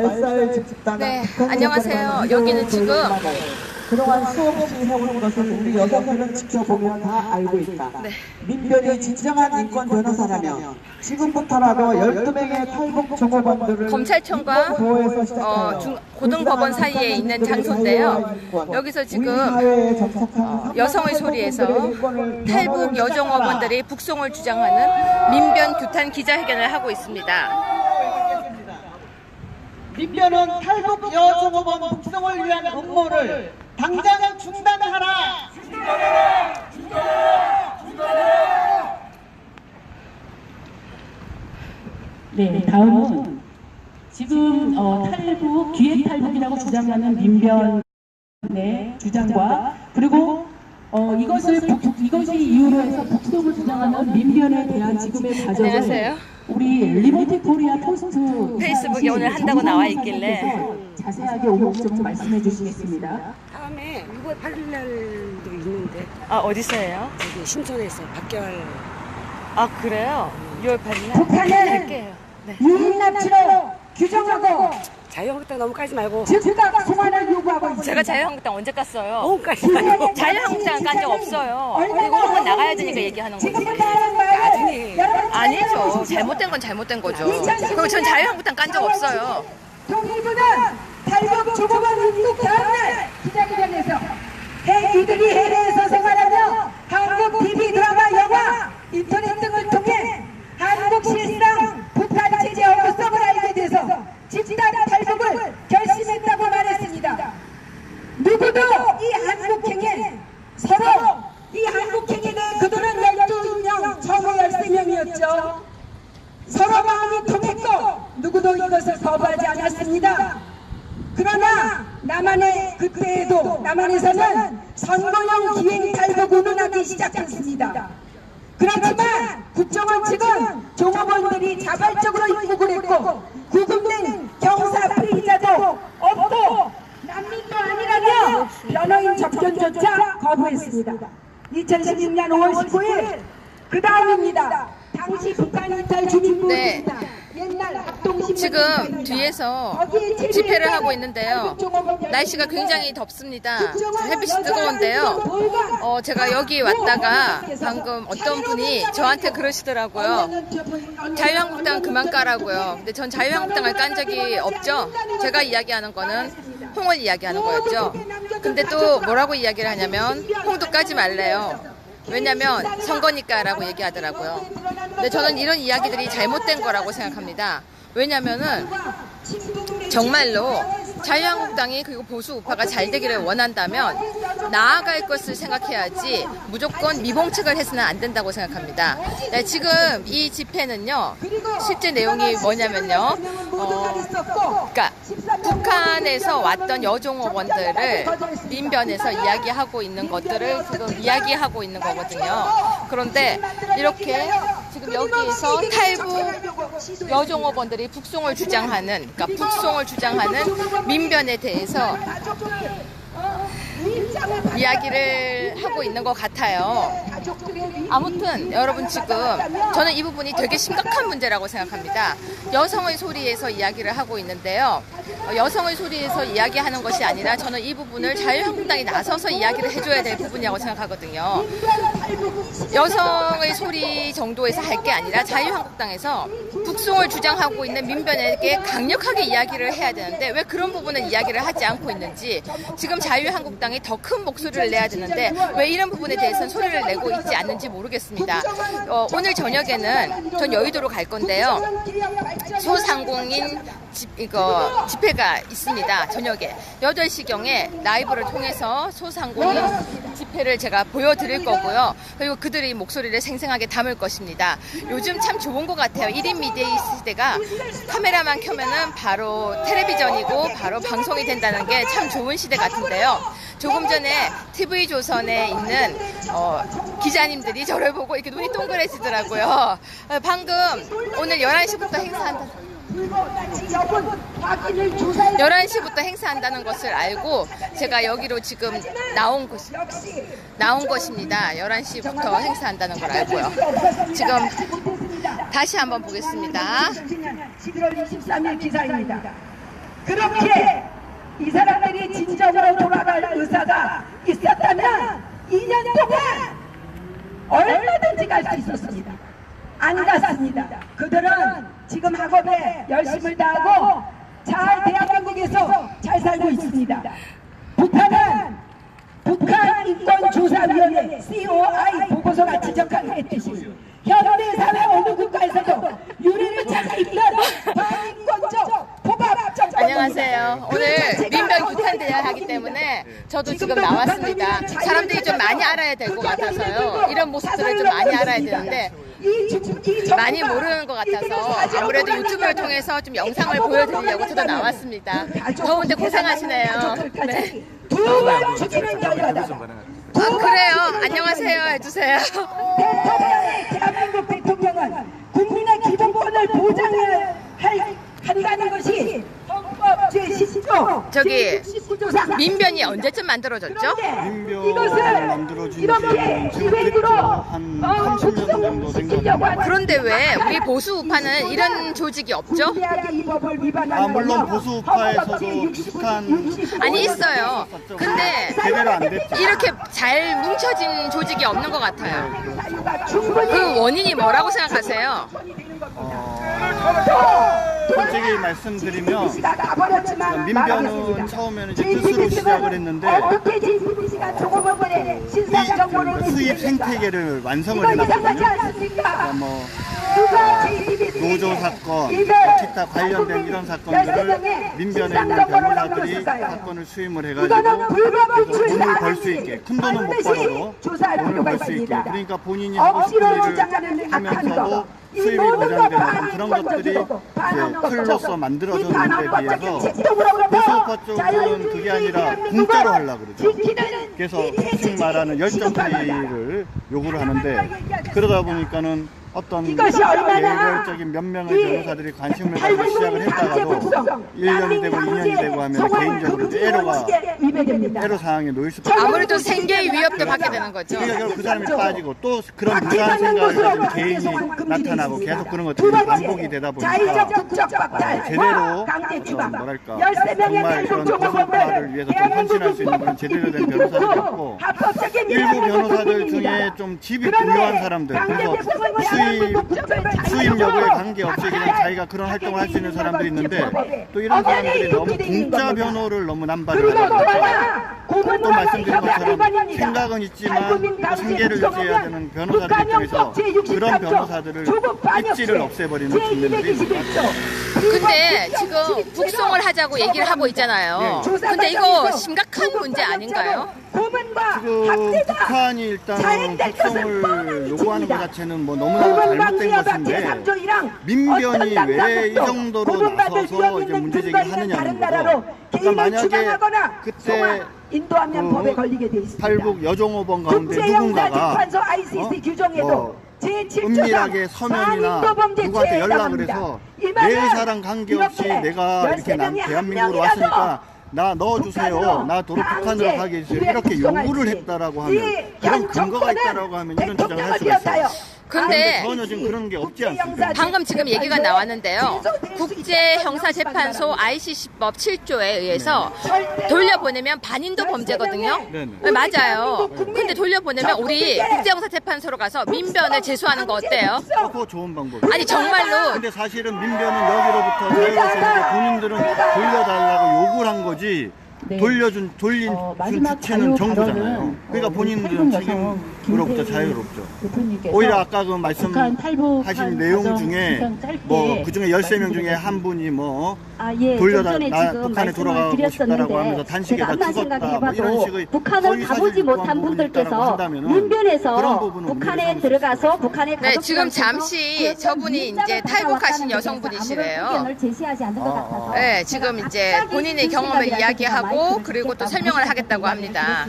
말살 집단 네, 안녕하세요. 여기는 지금 그동안 수없이 해오는 것을 우리 여성들은 지켜보며 다 알고 있다. 네. 민변이 진정한 인권 변호사라면 지금부터라도 12명의 탈북 종업원들을 검찰청과 어, 중- 고등법원 사이에 있는 장소인데요. 여기서 지금 어, 여성의 소리에서 탈북 여종업원들이 북송을 주장하는 민변 규탄 기자회견을 하고 있습니다. 민변은 탈북 여종업원 북송을 위한 음모를 당장 중단하라. 네, 다음은 지금 어, 탈북, 기획 탈북이라고 주장하는 민변의 주장과 그리고 어, 이것을 북, 이것이 이유로 해서 북송을 주장하는 민변에 대한 지금의 과정을 안녕하세요. 우리 리버티 코리아 포스트 페이스북에 오늘 한다고 나와 있길래. 자세하게 오목조목 말씀해 주시겠습니다. 다음에 6월 8일 날도 있는데 아, 어디서예요? 여기 신촌에서 박계월 아, 그래요? 6월 8일 날? 북한은 할게요. 네. 유인 납치로 규정하고 자유한국당 넘어가지 말고 즉각 송환을 요구하고 있습니다. 제가 자유한국당 언제 깠어요? 너무까지 말고 자유한국당 깐 적 없어요. 그리고 한번 나가야 되니까 얘기하는 거지. 지금부터 하는 나 여러분 아니죠. 잘못된 건 잘못된 거죠. 그리고 전 자유한국당 깐 적 없어요. 통일부는 탈북 조국원 입국 다음날 기자회견에서 해이들이 해외에서 생활하며 한국 TV 드라마 영화 인터넷 등을 통해 한국 실상 북한 체제 허구성을 알게 돼서 집단 탈북을 결심했다고 말했습니다. 누구도 이 한국행에 서로 13명이었죠. 서로 마음이 통했고 누구도 이것을 거부하지 않았습니다. 그러나 남한의 그때에도 남한에서는 선거용 기행 탈북 운운하기 시작했습니다. 그렇지만 국정원 측은 종업원들이 자발적으로 입국을 했고 구금된 경사 피의자도 없고 난민도 아니라며 변호인 접견조차 거부했습니다. 2016년 5월 19일 그 다음입니다. 합동신문 지금 뒤에서 집회를 하고 있는데요. 날씨가 굉장히 덥습니다. 햇빛이 뜨거운데요. 어, 제가 여기 왔다가 방금 어떤 분이 저한테 그러시더라고요. 자유한국당 그만 까라고요. 근데 전 자유한국당을 깐 적이 없죠. 제가 이야기하는 거는 홍을 이야기하는 거였죠. 근데 또 뭐라고 이야기를 하냐면 홍도 까지 말래요. 왜냐면 선거니까라고 얘기하더라고요. 근데 저는 이런 이야기들이 잘못된 거라고 생각합니다. 왜냐면은 정말로 자유한국당이 그리고 보수 우파가 잘 되기를 원한다면 나아갈 것을 생각해야지 무조건 미봉책을 해서는 안 된다고 생각합니다. 네, 지금 이 집회는요 실제 내용이 뭐냐면요 어, 그러니까 북한에서 왔던 여종업원들을 민변에서 이야기하고 있는 것들을 지금 이야기하고 있는 거거든요. 그런데 이렇게 지금 여기에서 탈북 여종업원들이 북송을 주장하는, 그러니까 북송을 주장하는 민변에 대해서 이야기를 하고 있는 것 같아요. 아무튼 여러분 지금 저는 이 부분이 되게 심각한 문제라고 생각합니다. 여성의 소리에서 이야기를 하고 있는데요. 어, 여성의 소리에서 이야기하는 것이 아니라 저는 이 부분을 자유한국당이 나서서 이야기를 해줘야 될 부분이라고 생각하거든요. 여성의 소리 정도에서 할 게 아니라 자유한국당에서 북송을 주장하고 있는 민변에게 강력하게 이야기를 해야 되는데 왜 그런 부분은 이야기를 하지 않고 있는지 지금 자유한국당이 더 큰 목소리를 내야 되는데 왜 이런 부분에 대해서는 소리를 내고 있지 않는지 모르겠습니다. 어, 오늘 저녁에는 전 여의도로 갈 건데요. 소상공인 집, 이거 집회가 있습니다. 저녁에 8시경에 라이브를 통해서 소상공인 집회를 제가 보여드릴 거고요. 그리고 그들의 목소리를 생생하게 담을 것입니다. 요즘 참 좋은 것 같아요. 1인 미디어 시대가 카메라만 켜면은 바로 텔레비전이고 바로 방송이 된다는 게 참 좋은 시대 같은데요. 조금 전에 TV조선에 있는 어, 기자님들이 저를 보고 이렇게 눈이 동그래지더라고요. 어, 방금 오늘 11시부터 행사한다. 11시부터 행사한다는 것을 알고 제가 여기로 지금 나온 것, 나온 것입니다. 11시부터 행사한다는 걸 알고요. 지금 다시 한번 보겠습니다. 11월 23일 기사입니다. 그렇게 이 사람들이 진정으로 돌아갈 의사가 있었다면 2년 동안 얼마든지 갈 수 있었습니다. 안 갔습니다. 그들은 지금 학업에 열심을 다하고 잘 대한민국에서 잘 살고 있습니다. 북한은 북한 인권조사위원회 COI 보고서가 지적했듯이 현대 사회 어느 국가에서도 유리를 찾아 있는 반인권적 포갑적 안녕하세요. 오늘 민변 규탄대회 하기 때문에 저도 지금 나왔습니다. 사람들이 좀 많이 알아야 될 것 같아서요. 이런 모습들을 좀 많이 알아야 되는데 많이 모르는 것 같아서 아무래도 유튜브를 통해서 좀 영상을 보여드리려고 저도 나왔습니다. 더운데 고생하시네요. 네. 아, 그래요. 안녕하세요. 해주세요. 대통령의 대한민국 대통령은 국민의 기본권을 보장해야 할, 한다는 것이 헌법 제10조 저기 제69조상 민변이 언제쯤 만들어졌죠? 민변을 이것을 만들어진 이렇게 지는 지금 기획으로 한 어, 30년 정도 된것 국정시키려고 하는 그런데 왜 우리 보수 우파는 이런 조직이 없죠? 아 물론 거며 보수 우파에서도 헌법 제69 비슷한 69 아니 있어요. 근데. 이렇게 잘 뭉쳐진 조직이 없는 것 같아요. 그 원인이 뭐라고 생각하세요? 솔직히 말씀드리면 민변은. 처음에는 이제 뜻으로 시작을 했는데 정보를 이 수입? 생태계를 완성을 해놨거든요. 그러니까 뭐 노조 사건, 기타 관련된 이런 사건들을 민변에 있는 변호사들이 사건을 수임을 해가지고 돈을 벌 수 있게 큰 돈은 못 벌어도 돈을 벌 수 있게. 그러니까 본인이 하고 싶은 일을 하면서도 수입이 보장되는 그런 건 것들이 이제 건 틀로서 거죠. 이 만들어졌는데 비해서 보수우파 쪽은 그게 아니라 공짜로 하려고 그러죠. 그래서 대세지. 말하는 열정. 페이를 요구를 하는데 그러다 보니까는 어떤 이것이 얼마나 개별적인 몇 명의 이 변호사들이 관심을 가지고 시작을 했다가도 북송, 1년이 되고 2년이 되고 하면 개인적으로 위배됩니다. 에러 상황에 놓일 수밖에 아무래도 생계의 위협도 받게 되는 거죠. 그러니까 그 사람이 빠지고 또 그런 무한 생각을 가진 개인이 나타나고 계속 그런 것들이 반복이 되다 보니까 박탈, 제대로 강제 추방, 어떤 뭐랄까. 13명의 정말 그런 보수파를 위해서 좀 헌신할 수 있는 그런 제대로 된 변호사들이 없고 일부 변호사들. 중에 좀 집이 부유한 사람들 그래서 수입 수입 여부에 관계없이 그냥 자기가 그런 활동을 할 수 있는 사람들이 있는데 또 이런 사람들이 너무 공짜 변호를 너무 남발을 하는 또 말씀드린 것처럼. 생각은 있지만 생계를 유지해야 되는 변호사들 입장에서 형법 제63조 그런 변호사들을 입지를 없애버리는 측면들이. 근데 지금 북송을 하자고 얘기를 하고 있잖아요. 근데 이거 심각한 문제 아닌가요? 고문과 지금 학대가 북한이 일단은 자행될 것은 뻔한 요구하는 것. 자체는 뭐 너무나 잘못된 것인데 민변이 왜 이 정도로 나서서 이제 문제 제기하느냐는 거죠. 그러니까 만약에 그때 인도하면 그 법에 걸리게 돼 있습니다. 탈북 여종호범 가운데 누군가가 국제형사재판소 ICC 어? 규정에도 뭐 제7조상 은밀하게 서면이나 누구한테 연락을 해서 내 의사랑 관계없이 내가 이렇게 난 대한민국으로 왔으니까 나 넣어주세요. 나 도로 북한으로 가게 해주세요. 이렇게 요구를 했다라고 하면 그런 근거가 있다라고 하면 이런 주장을 할 수가 있어요. 근데 전혀 지금 그런 게 없지 않습니다. 방금 지금 얘기가 나왔는데요. 국제형사재판소 ICC법 7조에 의해서 돌려보내면 반인도 범죄거든요. 네네. 네, 맞아요. 근데 돌려보내면 우리 국제형사재판소로 가서 민변을 제소하는 거 어때요? 어, 그거 좋은 방법이에요. 아니 정말로 근데 사실은 민변은 여기로부터 자유로웠는데 본인들은 돌려달라고 요구를 한 거지 네. 돌려준 돌린 어, 준 마지막 주체는 자유 정부잖아요. 그러니까 어, 본인들은 여성 책 김태희 자유롭죠. 대표님께서 오히려 아까 그 북한 말씀하신 탈북한 내용 과정 중에 굉장히 짧게 뭐 그 중에 13명 중에. 한 분이 뭐 아, 예. 돌려다 좀 전에 나 지금 북한에 돌아가고 말씀을 싶다라고 하면서 드렸었는데 단식에다 제가 죽었다 뭐 생각해봐도 이런 식의 북한을 가보지 못한 부분이 분들께서 한다면은 그런 민변에서 부분은 북한에 우리가 들어가서 북한의 네, 지금 잠시 저분이 이제 탈북하신 여성분이시래요. 제시하지 않는 것 같아서 네, 지금 이제 본인의 경험을 이야기하고 그리고 또 설명을 하겠다고 합니다.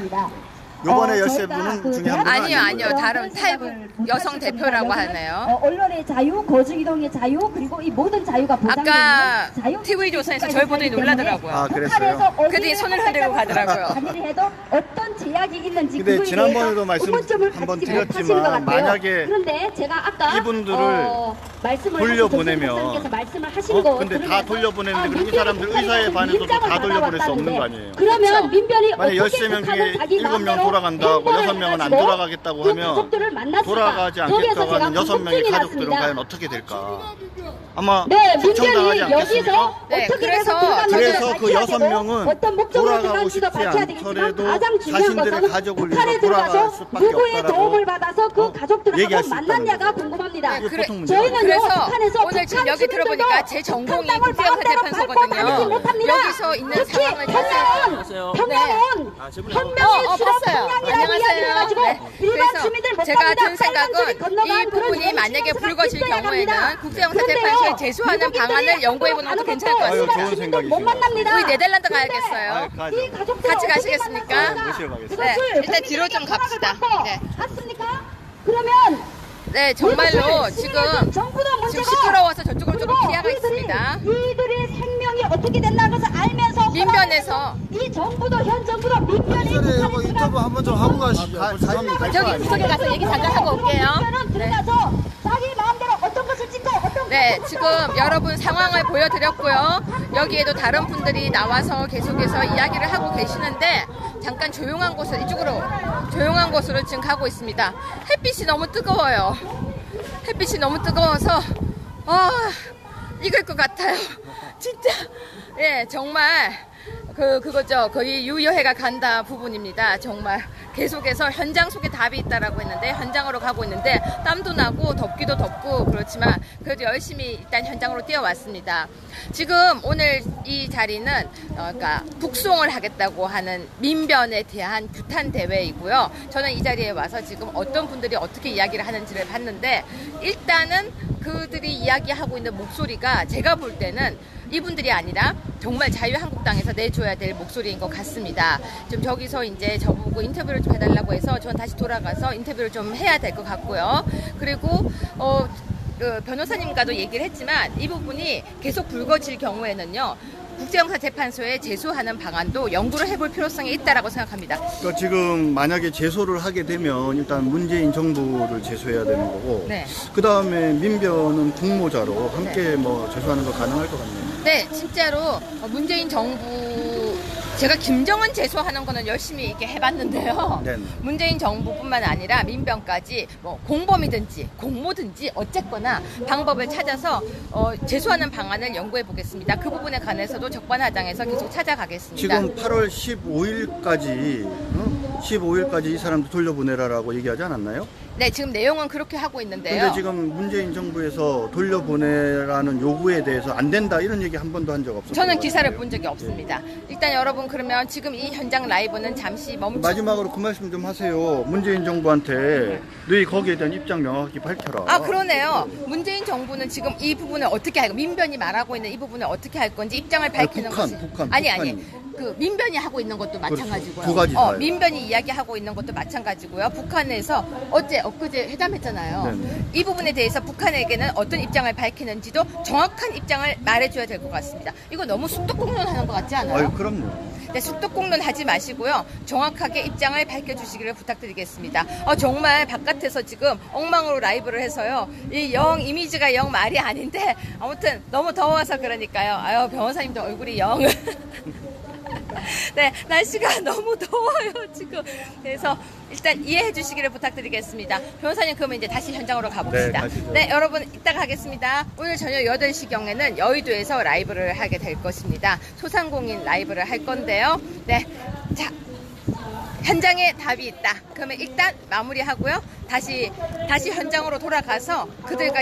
요번에 어, 열세 저희가 분은 그 중에 한 분은 아니요. 아니요. 다른 탈북 여성 대표라고 하네요. 어, 언론의 자유, 거주 이동의 자유, 그리고 이 모든 자유가 보장되는 아까 자유 TV 조선에서 저희 보더니 놀라더라고요. 아, 그랬어요? 그랬더니 손을 흔들고 가더라고요. 관리를 해도 어떤 제약이 있는지 근데 그거에 지난번에도 대해서 말씀 의문점을 한번 드렸지만 못하시는 것 같아요. 만약에 그런데 제가 아까 이분들을 어, 말씀을 돌려보내면 말씀을 하신 어? 거 근데 다 돌려보내는데 아, 그럼 이 민변이 사람들 의사에 반해서도 다 돌려보낼 수 없는 거 아니에요? 그러면 그렇죠. 민변이 만약 어떻게 13명 북한을 중에 자기 7명 마음대로 돌아간다고 행보를 6명은 안 돌아가겠다고 그 하면 가족들을? 돌아가지 않겠다고 하는 여섯 명의 궁금증이 가족들은 났습니다. 과연 어떻게 될까? 아마 네, 시청당하지 민변이 않겠습니까? 여기서 네, 어떻게 그래서- 해서 그래서 그 밝혀야 여섯 되고 명은 어떤 목적으로 돌아가고 들어간지도 싶지 밝혀야 되겠지만 않더라도 가장 중요한 자신들의 것은 가족을 위해서 돌아갈 들어가서 수밖에 누구의 없다라고 도움을 받아서 그 어? 가족들하고 얘기할 수 만났냐가 궁금합니다. 문제가 저희는요 그래서 북한에서 오늘 지금 여기 들어보니까 제 전공이 못합니다. 여기서 있는 상황을 평양은 평양은 어, 현명히 어, 봤어요. 해가지고 네. 일반 그래서 시민들 못 제가 갑니다. 든 생각은 이 부분이 만약에 불거질 경우에는 그런데요, 제소하는 방안을 연구해보는 것도 괜찮을 것 같습니다. 못 만납니다. 우리 네덜란드 가야겠어요. 가족들 같이 가시겠습니까? 네, 일단 뒤로 좀 갑시다. 네. 갔습니까? 그러면 네, 정말로 지금 지금 시끄러워서 저쪽으로 조금 있습니다. 이들의 생명이 어떻게 된다는 것을 알면서 민변에서 이 정부도 현 정부도 민변이 인터뷰 한번 좀 하고 가시죠. 저기 구석에 가서 얘기 잠깐 하고 올게요. 민변은 들어가서 자기 마음대로 어떤 것을 찍고 어떤 네, 것을 지금 여러분 상황을 보여드렸고요. 여기에도 다른 분들이 나와서 계속해서 이야기를 하고 계시는데 잠깐 조용한 곳을 이쪽으로 조용한 곳으로 지금 가고 있습니다. 햇빛이 너무 뜨거워요. 햇빛이 너무 뜨거워서 아 익을 것 같아요. 진짜 예 정말 그 그거죠 거의 유여해가 간다 부분입니다. 정말 계속해서 현장 속에 답이 있다라고 했는데 현장으로 가고 있는데 땀도 나고 덥기도 덥고 그렇지만 그래도 열심히 일단 현장으로 뛰어왔습니다. 지금 오늘 이 자리는 어, 그러니까 북송을 하겠다고 하는 민변에 대한 규탄 대회이고요. 저는 이 자리에 와서 지금 어떤 분들이 어떻게 이야기를 하는지를 봤는데 일단은 그들이 이야기하고 있는 목소리가 제가 볼 때는 이분들이 아니라 정말 자유한국당에서 내줘야 될 목소리인 것 같습니다. 좀 저기서 이제 저보고 인터뷰를 좀 해달라고 해서 저는 다시 돌아가서 인터뷰를 좀 해야 될 것 같고요. 그리고 어, 그 변호사님과도 얘기를 했지만 이 부분이 계속 불거질 경우에는요. 국제형사재판소에 제소하는 방안도 연구를 해볼 필요성이 있다라고 생각합니다. 그러니까 지금 만약에 제소를 하게 되면 일단 문재인 정부를 제소해야 되는 거고 네. 그 다음에 민변은 공모자로 함께 뭐 제소하는 거 가능할 것 같네요. 네, 진짜로 문재인 정부 제가 김정은 제소하는 거는 열심히 이렇게 해봤는데요. 네네. 문재인 정부뿐만 아니라 민변까지 뭐 공범이든지 공모든지 어쨌거나 방법을 찾아서 어, 제소하는 방안을 연구해 보겠습니다. 그 부분에 관해서도 적반하장해서 계속 찾아가겠습니다. 지금 8월 15일까지 15일까지 이 사람들 돌려보내라라고 얘기하지 않았나요? 네, 지금 내용은 그렇게 하고 있는데요. 근데 지금 문재인 정부에서 돌려보내라는 요구에 대해서 안 된다 이런 얘기 한 번도 한 적 없어요. 저는 기사를 본 적이 없습니다. 일단 여러분 그러면 지금 이 현장 라이브는 잠시 멈추. 마지막으로 그 말씀 좀 하세요. 문재인 정부한테 너희 거기에 대한 입장 명확히 밝혀라. 아 그러네요. 문재인 정부는 지금 이 부분을 어떻게 할 민변이 말하고 있는 이 부분을 어떻게 할 건지 입장을 밝히는 북한, 것이 북한, 아니 아니 북한이. 그 민변이 하고 있는 것도 마찬가지고요. 그렇죠. 두 가지 어, 다예요. 민변이 이야기하고 있는 것도 마찬가지고요. 북한에서 어제 엊그제 회담했잖아요. 네네. 이 부분에 대해서 북한에게는 어떤 입장을 밝히는지도 정확한 입장을 말해줘야 될 것 같습니다. 이거 너무 쑥덕공론하는 것 같지 않아요? 아유 그럼요. 네, 쑥덕공론 하지 마시고요. 정확하게 입장을 밝혀주시기를 부탁드리겠습니다. 어, 정말 바깥에서 지금 엉망으로 라이브를 해서요. 이 영 이미지가 영 말이 아닌데 아무튼 너무 더워서 그러니까요. 아유 변호사님도 얼굴이 영. 네, 날씨가 너무 더워요, 지금. 그래서 일단 이해해 주시기를 부탁드리겠습니다. 변호사님, 그러면 이제 다시 현장으로 가봅시다. 네. 네, 여러분, 이따가 하겠습니다. 오늘 저녁 8시경에는 여의도에서 라이브를 하게 될 것입니다. 소상공인 라이브를 할 건데요. 네, 자. 현장에 답이 있다. 그러면 일단 마무리하고요. 다시, 다시 현장으로 돌아가서 그들과